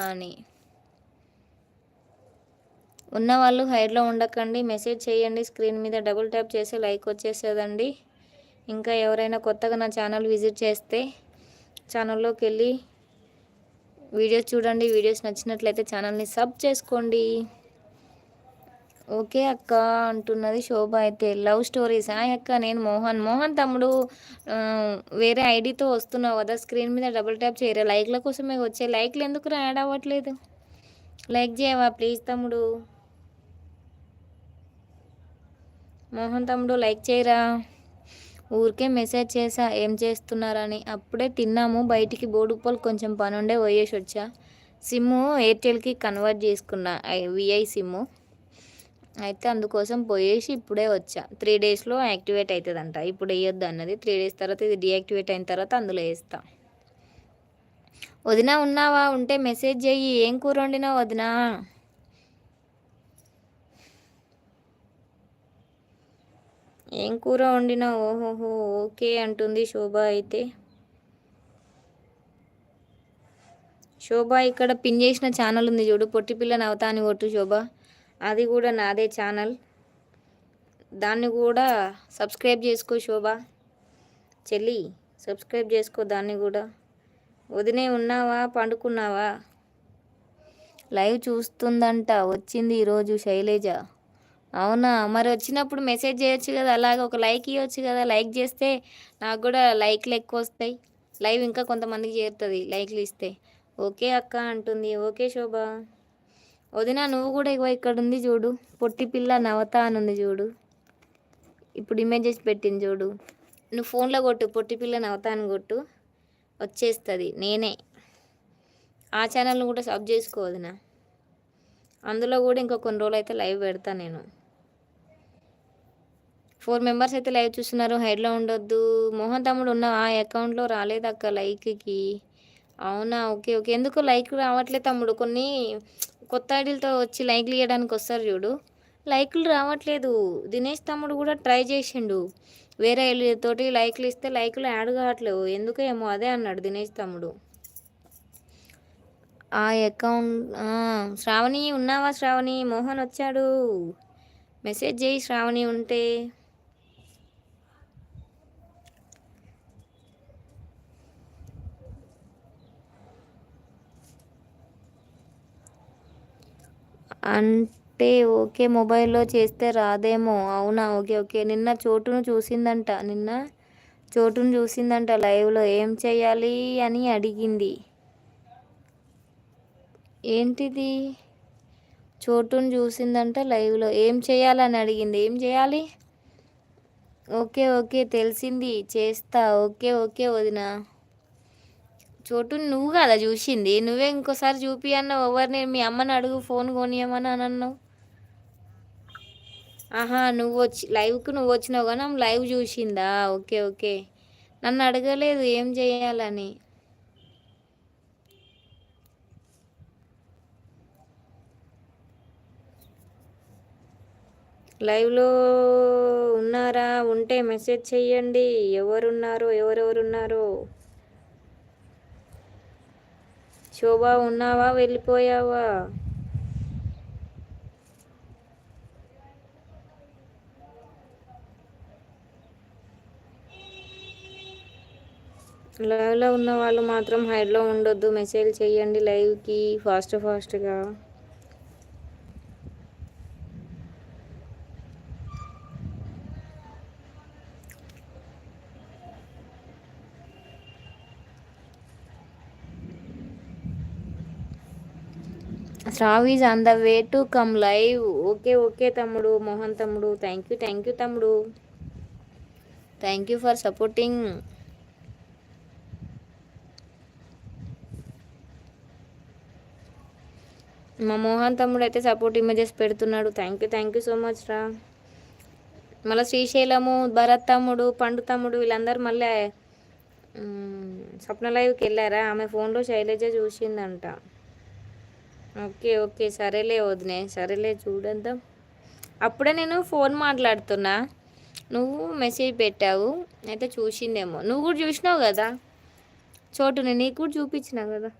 అని ఉన్నవాళ్ళు హైడ్లో ఉండకండి మెసేజ్ చేయండి స్క్రీన్ మీద డబుల్ ట్యాప్ చేసి లైక్ వచ్చేసేదండి ఇంకా ఎవరైనా కొత్తగా నా ఛానల్ విజిట్ చేస్తే ఛానల్లోకి వెళ్ళి వీడియోస్ చూడండి వీడియోస్ నచ్చినట్లయితే ఛానల్ని సబ్ చేసుకోండి. ఓకే అక్క అంటున్నది శోభ అయితే. లవ్ స్టోరీస్ ఆ? అక్క నేను మోహన్. మోహన్ తమ్ముడు వేరే ఐడితో వస్తున్నావు కదా స్క్రీన్ మీద డబుల్ ట్యాప్ చేయరా? లైక్ల కోసమే వచ్చే. లైక్లు ఎందుకు యాడ్ అవ్వట్లేదు? లైక్ చేయవా ప్లీజ్ తమ్ముడు? మోహన్ తమ్ముడు లైక్ చేయరా? ఊరికే మెసేజ్ చేసా ఏం చేస్తున్నారని. అప్పుడే తిన్నాము బయటికి బోడుప్పలు కొంచెం పని ఉండే పోయేసి వచ్చా సిమ్ము ఎయిర్టెల్కి కన్వర్ట్ చేసుకున్నా విఐ సిమ్ము. అయితే అందుకోసం పోయేసి ఇప్పుడే వచ్చా. త్రీ డేస్లో యాక్టివేట్ అవుతుందంట ఇప్పుడు వేయొద్దు అన్నది. త్రీ డేస్ తర్వాత ఇది డియాక్టివేట్ అయిన తర్వాత అందులో వేస్తా వదినా ఉన్నావా? ఉంటే మెసేజ్ చెయ్యి. ఏం కూర వండినావు వదినా? ఏం కూర వండినా ఓహోహో ఓకే అంటుంది శోభ అయితే. శోభ ఇక్కడ పిన్ చేసిన ఛానల్ ఉంది చూడు. పొట్టి పిల్ల నవతా అని కొట్టు శోభ. అది కూడా నాదే ఛానల్ దాన్ని కూడా సబ్స్క్రైబ్ చేసుకో శోభ. చెల్లి సబ్స్క్రైబ్ చేసుకో దాన్ని కూడా. వదినే ఉన్నావా? పండుకున్నావా? లైవ్ చూస్తుందంట. వచ్చింది ఈరోజు శైలేజ. అవునా? మరి వచ్చినప్పుడు మెసేజ్ చేయొచ్చు కదా. అలాగే ఒక లైక్ ఇవ్వచ్చు కదా. లైక్ చేస్తే నాకు కూడా లైక్లు ఎక్కువ వస్తాయి. లైవ్ ఇంకా కొంతమందికి చేరుతుంది. లైక్లు ఇస్తే. ఓకే అక్క అంటుంది. ఓకే శోభ. వదిన నువ్వు కూడా ఇగో ఇక్కడ ఉంది చూడు. పొట్టి పిల్ల నవత అని ఉంది చూడు. ఇప్పుడు ఇమేజెస్ పెట్టింది చూడు. నువ్వు ఫోన్లో కొట్టు పొట్టి పిల్ల నవత అని కొట్టు. వచ్చేస్తుంది నేనే. ఆ ఛానల్ని కూడా సబ్ చేసుకో వదిన. అందులో కూడా ఇంకో కొన్ని రోజులు అయితే లైవ్ పెడతా నేను. ఫోర్ మెంబర్స్ అయితే లైవ్ చూస్తున్నారు. హైడ్లో ఉండొద్దు. మోహన్ తమ్ముడు ఉన్న ఆ అకౌంట్లో రాలేదు అక్క లైక్కి అవునా? Okay okay. ఎందుకు లైక్ రావట్లేదు తమ్ముడు? కొన్ని కొత్త ఐడీలతో వచ్చి లైక్లు ఇవ్వడానికి వస్తారు చూడు. లైక్లు రావట్లేదు. దినేష్ తమ్ముడు కూడా ట్రై చేసిండు. వేరే తోటి లైక్లు ఇస్తే లైక్లు యాడ్ కావట్లేవు. ఎందుకో ఏమో అదే అన్నాడు దినేష్ తమ్ముడు. ఆ అకౌంట్ శ్రావణి ఉన్నావా శ్రావణి? మోహన్ వచ్చాడు. మెసేజ్ చేయి శ్రావణి ఉంటే. అంటే ఓకే మొబైల్లో చేస్తే రాదేమో. అవునా? Okay okay. నిన్న చోటును చూసిందంట. నిన్న చోటును చూసిందంట లైవ్లో. ఏం చేయాలి అని అడిగింది. ఏంటిది? చోటును చూసిందంట లైవ్లో. ఏం చేయాలని అడిగింది? ఏం చేయాలి? Okay okay. తెలిసింది. చేస్తా. ఓకే ఓకే వదినా. చోటు నువ్వు కదా చూసింది. నువ్వే ఇంకోసారి చూపి అన్నావు. ఎవరిని? మీ అమ్మని అడుగు ఫోన్ కొనియమని అని అన్నావు. ఆహా నువ్వు వచ్చి లైవ్కు నువ్వు వచ్చినావు కానీ లైవ్ చూసిందా? Okay okay. నన్ను అడగలేదు ఏం చేయాలని. లైవ్లో ఉన్నారా? ఉంటే మెసేజ్ చెయ్యండి. ఎవరున్నారో ఎవరెవరున్నారో. శోభ ఉన్నావా వెళ్ళిపోయావా? లైవ్లో ఉన్న వాళ్ళు మాత్రం హైడ్లో ఉండొద్దు. మెసేజ్ చేయండి లైవ్కి ఫాస్ట్ ఫాస్ట్గా. Shrav on the way to come live. Okay okay తమ్ముడు మోహన్ తమ్ముడు. థ్యాంక్ యూ థ్యాంక్ యూ తమ్ముడు. థ్యాంక్ యూ ఫర్ సపోర్టింగ్ మా మోహన్ తమ్ముడు అయితే సపోర్ట్ ఇమేజెస్ పెడుతున్నాడు. Thank you thank you so much రా. మళ్ళీ శ్రీశైలము భరత్ తమ్ముడు పండు తమ్ముడు వీళ్ళందరూ మళ్ళీ స్వప్న లైవ్కి వెళ్ళారా? ఆమె ఫోన్లో శైలజ చూసిందంట. Okay okay. సరేలే వదినే సరేలే చూడద్దాం. అప్పుడే నేను ఫోన్ మాట్లాడుతున్నా. నువ్వు మెసేజ్ పెట్టావు అయితే చూసిందేమో నువ్వు కూడా చూసినావు కదా? చోటుని నీకు కూడా చూపించినావు కదా?